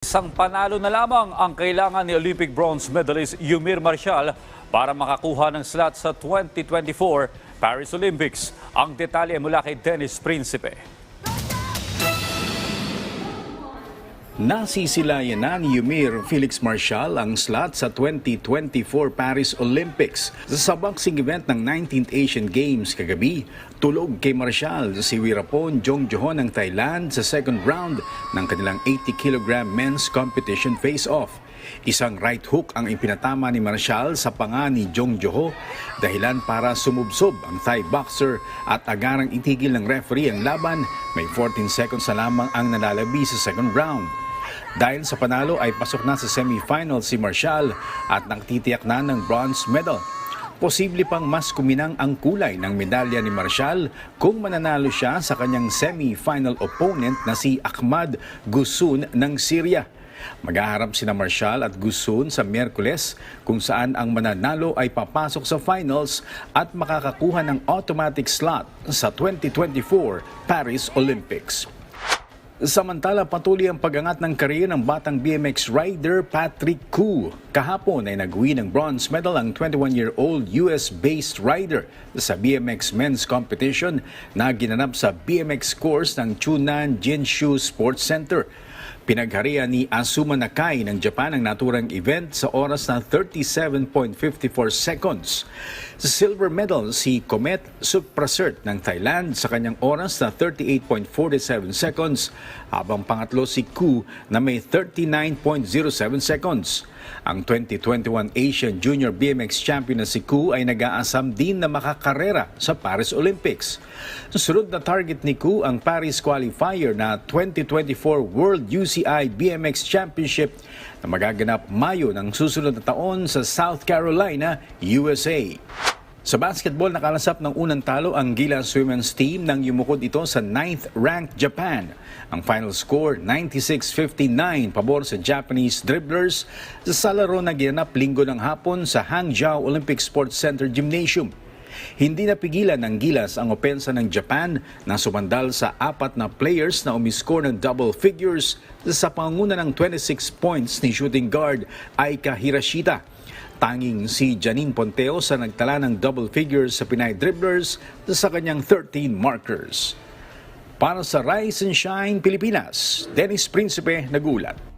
Isang panalo na lamang ang kailangan ni Olympic bronze medalist Yumir Marshall para makakuha ng slot sa 2024 Paris Olympics. Ang detalye mula kay Dennis Principe. Nasisilayan na ni Yumir Felix Marshall ang slot sa 2024 Paris Olympics. Sa boxing event ng 19th Asian Games kagabi, tulog kay Marshall si Wirapon Jongjohon ng Thailand sa second round ng kanilang 80 kg men's competition face-off. Isang right hook ang ipinatama ni Marshall sa panga ni Jong Joho dahilan para sumubsob ang Thai boxer at agarang itigil ng referee ang laban. May 14 seconds na lamang ang nalalabi sa second round. Dahil sa panalo ay pasok na sa semifinal si Marshall at nagtitiyak na ng bronze medal. Posible pang mas kuminang ang kulay ng medalya ni Marshall kung mananalo siya sa kanyang semi-final opponent na si Ahmad Gusun ng Syria. Maghaharap sina Marshall at Gusun sa Miyerkules kung saan ang mananalo ay papasok sa finals at makakakuha ng automatic slot sa 2024 Paris Olympics. Samantala, patuloy ang pagangat ng kariyer ng batang BMX rider Patrick Koo. Kahapon ay nagwi ng bronze medal ang 21-year-old US-based rider sa BMX men's competition na ginanap sa BMX course ng Chunan Jinshu Sports Center. Pinagharian ni Asuma Nakai ng Japan ang naturang event sa oras na 37.54 seconds. Sa silver medal si Comet Suprasert ng Thailand sa kanyang oras na 38.47 seconds habang pangatlo si Ku na may 39.07 seconds. Ang 2021 Asian Junior BMX Champion na si Ku ay nag-aasam din na makakarera sa Paris Olympics. Susunod na target ni Ku ang Paris qualifier na 2024 World UCI BMX Championship na magaganap Mayo ng susunod na taon sa South Carolina, USA. Sa basketball, nakalasap ng unang talo ang Gilas women's team nang yumukod ito sa 9th ranked Japan. Ang final score, 96-59 pabor sa Japanese dribblers sa laro na ginanap linggo ng hapon sa Hangzhou Olympic Sports Center Gymnasium. Hindi napigilan ng Gilas ang opensa ng Japan na sumandal sa apat na players na umiscore ng double figures sa panguna ng 26 points ni shooting guard Aika Hirashita. Tanging si Janine Ponteo sa nagtala ng double figures sa Pinay Dribblers sa kanyang 13 markers. Para sa Rise and Shine Pilipinas, Dennis Principe nagulat.